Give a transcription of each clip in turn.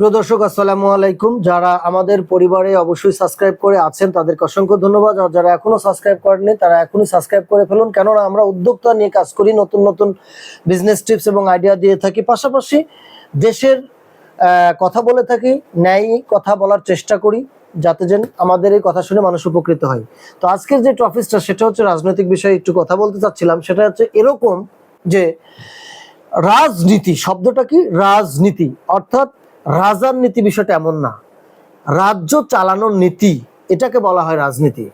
প্রিয় দর্শক, আসসালামু আলাইকুম। যারা আমাদের পরিবারে অবশ্যই সাবস্ক্রাইব করে আছেন, তাদেরকে অসংখ্য ধন্যবাদ। আর যারা এখনও সাবস্ক্রাইব করেননি তারা এখনই সাবস্ক্রাইব করে ফেলুন। কেননা আমরা উদ্যোক্তা নিয়ে কাজ করি, নতুন নতুন বিজনেস টিপস এবং আইডিয়া দিয়ে থাকি। পাশাপাশি দেশের কথা বলে থাকি, ন্যায় কথা বলার চেষ্টা করি, যাতে যেন আমাদের এই কথা শুনে মানুষ উপকৃত হয়। তো আজকের যে টপিকটা সেটা হচ্ছে রাজনৈতিক বিষয়ে একটু কথা বলতে চাচ্ছিলাম। সেটা হচ্ছে এরকম যে রাজনীতি, শব্দটা কি? রাজনীতি। অর্থাৎ রাজার নীতি বিষয়টা এমন না। রাজ্য চালানোর নীতি, এটাকে বলা হয় রাজনীতি।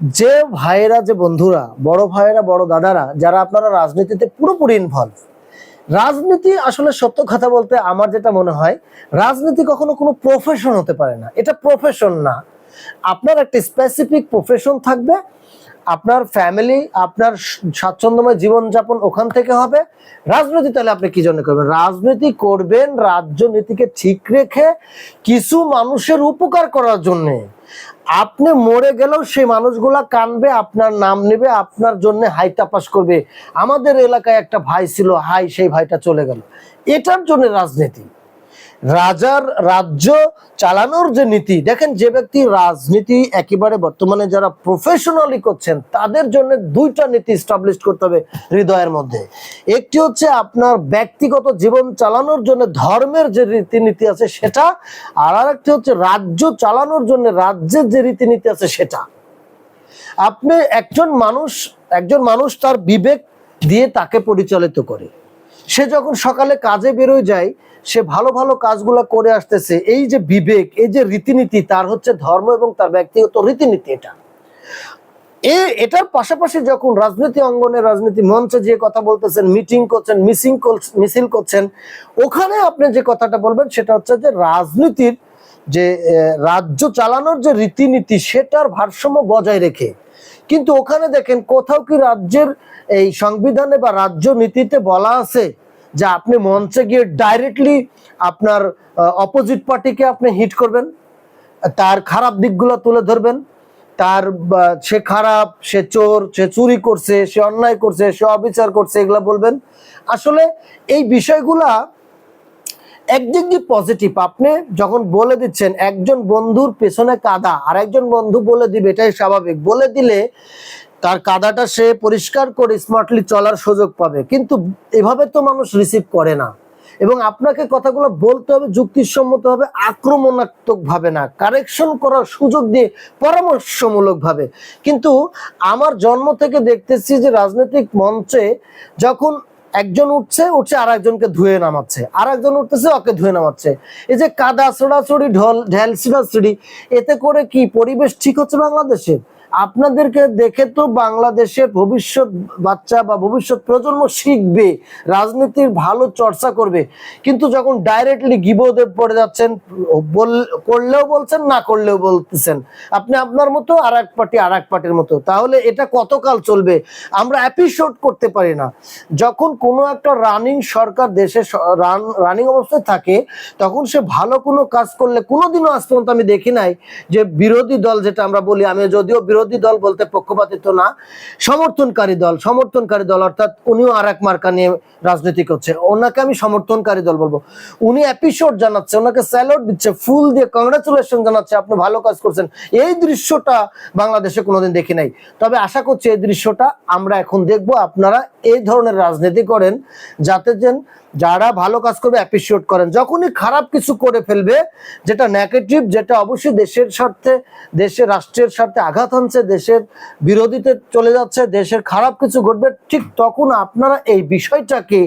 যে ভাইয়েরা, যে বন্ধুরা, বড় ভাইয়েরা, বড় দাদারা, যারা আপনারা রাজনীতিতে পুরোপুরি ইনভলভ রাজনীতি আসলে সত্য কথা বলতে আমার যেটা মনে হয়, রাজনীতি কখনো কোনো প্রফেশন হতে পারে না। এটা প্রফেশন না। আপনার একটা স্পেসিফিক প্রফেশন থাকবে আপনার ফ্যামিলি আপনার স্বাচ্ছন্দ্যময় জীবনযাপন ওখান থেকে হবে। রাজনীতি তাহলে আপনি কি জন্য করবেন? রাজনীতি করবেন রাজ্যনীতিকে ঠিক রেখে কিছু মানুষের উপকার করার জন্যে। আপনি মরে গেলেও সেই মানুষগুলা কানবে, আপনার নাম নেবে, আপনার জন্য হাই তাপাস করবে। আমাদের এলাকায় একটা ভাই ছিল, হাই, সেই ভাইটা চলে গেল। এটার জন্য রাজনীতি। রাজার রাজ্য চালানোর যে নীতি, দেখেন যে ব্যক্তি রাজনীতি একেবারে বর্তমানে যারা প্রফেশনালি করছেন, তাদের জন্য দুইটা নীতি স্টাবলিশ করতে হবে হৃদয়ের মধ্যে। একটি হচ্ছে আপনার ব্যক্তিগত জীবন চালানোর জন্য ধর্মের যে রীতিনীতি আছে সেটা, আর আরেকটি হচ্ছে রাজ্য চালানোর জন্য রাজ্যের যে রীতিনীতি আছে সেটা। আপনি একজন মানুষ একজন মানুষ তার বিবেক দিয়ে তাকে পরিচালিত করে। সে যখন সকালে কাজে বেরোয় যায়, সে ভালো ভালো কাজগুলো করে আসতেছে। এই যে বিবেক, এই যে রীতিনীতি, তার হচ্ছে ধর্ম এবং তার ব্যক্তিগত রীতিনীতি এটা। এ, এটার পাশাপাশি যখন রাজনীতি অঙ্গনে, রাজনীতি মঞ্চে যে কথা বলতেছেন, মিটিং করছেন, মিসিং মিছিল করছেন, ওখানে আপনি যে কথাটা বলবেন, সেটা হচ্ছে যে রাজনীতির যে রাজ্য চালানোর যে রীতিনীতি, সেটার ভারসাম্য বজায় রেখে কিন্তু ওখানে দেখেন কোথাও কি রাজ্যের এই সংবিধানে বা রাজ্য নীতিতে বলা আছে যে আপনি মঞ্চে গিয়ে ডাইরেক্টলি আপনার অপোজিট পার্টিকে আপনি হিট করবেন, তার খারাপ দিকগুলো তুলে ধরবেন, তার সে খারাপ, সে চোর, সে চুরি করছে, সে অন্যায় করছে, সে অবিচার করছে, এগুলা বলবেন। আসলে এই বিষয়গুলা একদিক দিয়ে পজিটিভ আপনি যখন বলে দিচ্ছেন, একজন বন্ধুর পেছনে কাদা, আর একজন বন্ধু বলে দিবে, এটাই স্বাভাবিক। বলে দিলে তার কাদাটা সে পরিষ্কার করে স্মার্টলি চলার সুযোগ পাবে। কিন্তু এভাবে তো মানুষ রিসিভ করে না। এবং আপনাকে কথাগুলো বলতে হবে, যুক্তিসম্মত ভাবে আক্রমণাত্মক ভাবে না। কারেকশন করার সুযোগ দিয়ে পরামর্শমূলক ভাবে কিন্তু আমার জন্ম থেকে দেখতেছি যে রাজনৈতিক মঞ্চে যখন একজন উঠছে উঠছে আর একজনকে ধুয়ে নামাচ্ছে। আর একজন উঠতেছে, ওকে ধুয়ে নামাচ্ছে। এই যে কাদা ছোড়াছড়ি ঢল, ঢেল ছিড়াছিড়ি এতে করে কি পরিবেশ ঠিক হচ্ছে বাংলাদেশে? আপনাদেরকে দেখে তো বাংলাদেশের ভবিষ্যৎ বাচ্চা বা ভবিষ্যৎ প্রজন্ম শিখবে, রাজনীতির ভালো চর্চা করবে। কিন্তু যখন ডাইরেক্টলি গিবোদে পড়ে যাচ্ছেন করলেও বলছেন, না করলেও বলতেছেন। আপনি আপনার মতো আর এক পার্টি আর এক পার্টির মতো। তাহলে এটা কতকাল চলবে? আমরা অ্যাপিসোড করতে পারি না। যখন কোনো একটা রানিং সরকার দেশে রানিং অবস্থায় থাকে, তখন সে ভালো কোনো কাজ করলে, কোনোদিনও আজ পর্যন্ত আমি দেখি নাই যে বিরোধী দল যেটা আমরা বলি, আমি যদিও বিরোধী দল বলতে পক্ষপাতিত্ব না, সমর্থনকারী দল সমর্থনকারী দল অর্থাৎ উনিও আর এক মার্কা নিয়ে রাজনীতি করছে। ওনাকে আমি সমর্থনকারী দল বলব। উনি এপিসোড জানাচ্ছে, ওনাকে স্যালুট দিচ্ছে, ফুল দিয়ে কংগ্রাচুলেশন জানাচ্ছে, আপনি ভালো কাজ করছেন। এই দৃশ্যটা বাংলাদেশে কোনোদিন দেখি নাই। তবে আশা করছি এই দৃশ্যটা আমরা এখন দেখব, আপনারা এই ধরনের রাজনীতি করেন, যাতে যেন যারা ভালো কাজ করবে অ্যাপ্রিসিয়েট করেন। যখনই খারাপ কিছু করে ফেলবে, যেটা নেগেটিভ যেটা অবশ্যই দেশের স্বার্থে, দেশের রাষ্ট্রের স্বার্থে আঘাত দেশের বিরোধীতে চলে যাচ্ছে, দেশের খারাপ কিছু ঘটবে, ঠিক তখন আপনারা এই বিষয়টাকে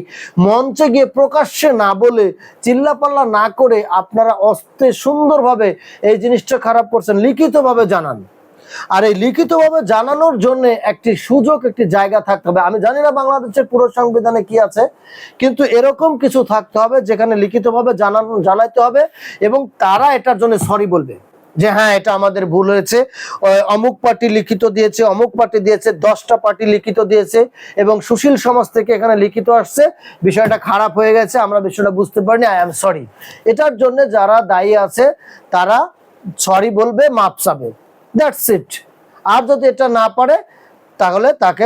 মঞ্চে গিয়ে প্রকাশ্যে না বলে চিল্লাপাল্লা না করে আপনারা অস্তে সুন্দরভাবে এই জিনিসটা খারাপ করছেন, লিখিতভাবে জানান। আর এই লিখিতভাবে জানানোর জন্য একটি সুযোগ, একটি জায়গা থাকতে হবে। আমি জানি না বাংলাদেশের পুরো সংবিধানে কি আছে, কিন্তু এরকম কিছু থাকতে হবে যেখানে লিখিতভাবে জানানো, জানাইতে হবে এবং তারা এটার জন্য সরি বলবে। যে হ্যাঁ এটা আমাদের ভুল হয়েছে। অমুক পার্টি লিখিত দিয়েছে, অমুক পার্টি দিয়েছে, দশটা পার্টি লিখিত দিয়েছে এবং সুশীল সমাজ থেকে এখানে লিখিত আসছে। বিষয়টা খারাপ হয়ে গেছে, আমরা বিষয়টা বুঝতে পারিনি আই এম সরি এটার জন্য যারা দায়ী আছে, তারা সরি বলবে, মাপ চাবে। দ্যাটস ইট আর যদি এটা না পারে, তাহলে তাকে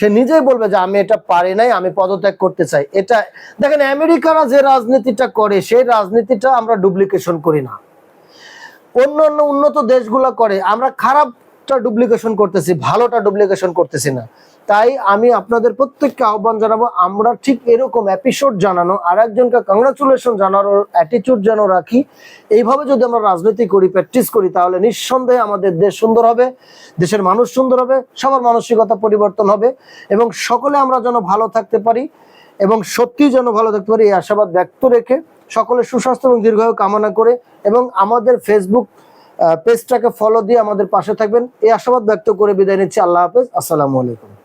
সে নিজেই বলবে যে, আমি এটা পারি নাই, আমি পদত্যাগ করতে চাই। এটা, দেখেন, আমেরিকারা যে রাজনীতিটা করে, সেই রাজনীতিটা আমরা ডুপ্লিকেশন করি না। অন্য অন্য উন্নত দেশগুলো করে, আমরা খারাপটা ডুপ্লিকেশন করতেছি, ভালোটা ডুপ্লিকেশন করতেছি না। তাই আমি আপনাদের প্রত্যেককে আহ্বান জানাব, আমরা ঠিক এরকম এপিসোড জানানো আর একজনকে কংগ্রাচুলেশন জানানোর অ্যাটিটিউড যেন রাখি। এইভাবে যদি আমরা রাজনীতি করি প্র্যাকটিস করি, তাহলে নিঃসন্দেহে আমাদের দেশ সুন্দর হবে, দেশের মানুষ সুন্দর হবে, সবার মানসিকতা পরিবর্তন হবে, এবং সকলে আমরা যেন ভালো থাকতে পারি, এবং সত্যি যেন ভালো থাকতে পারি, এই আশাবাদ ব্যক্ত রেখে সকলের সুস্বাস্থ্য এবং দীর্ঘায়ু কামনা করে এবং আমাদের ফেসবুক পেজটাকে ফলো দিয়ে আমাদের পাশে থাকবেন। এই আশাবাদ ব্যক্ত করে বিদায় নিচ্ছি। আল্লাহ হাফেজ। আসসালামু আলাইকুম।